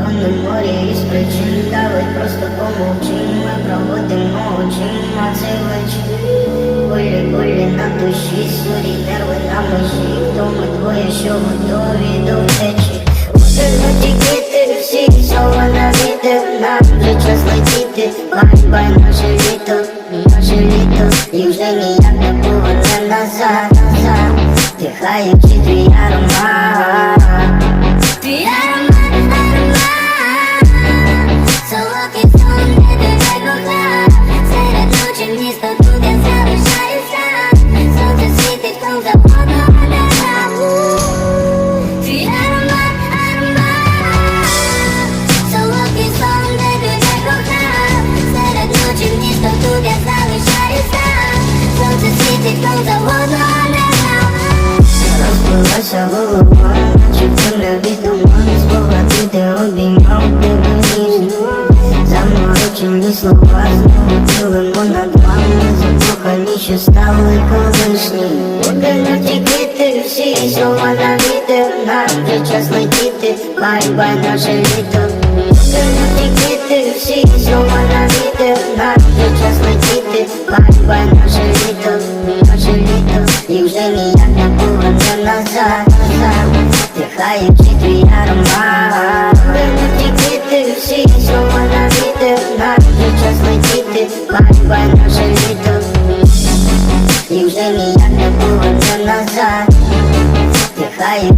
Тонне морі із причин давить, просто помовчим Ми проводимо очима цей вечір Болі, болі на душі, сурі нерви на межі Хто ми двоє, що готові до втечі. Будемо тікати всі слова на вітер Нам вже час летіти, бай-бай наше літо, наше літо. І вже ніяк не поверне назад, назад. Дихаючи твій аромат? Твій аромат, Розбилася голова, наче в темряві туман Спогади, де обіймав тебе ніжно Заморочені слова, знову цілимо Закохані, що стали колишні Будемо тікати всі слова на вітер Нам вже час летіти, бай-бай наше літо Будемо тікати всі слова на вітер Нам вже час летіти, бай-бай наше літо Буває вчити я роман Великі діти, всі чому на діти Навіть час летіти, бай-бай наше літо І вже ніяк не повернеться назад Нехай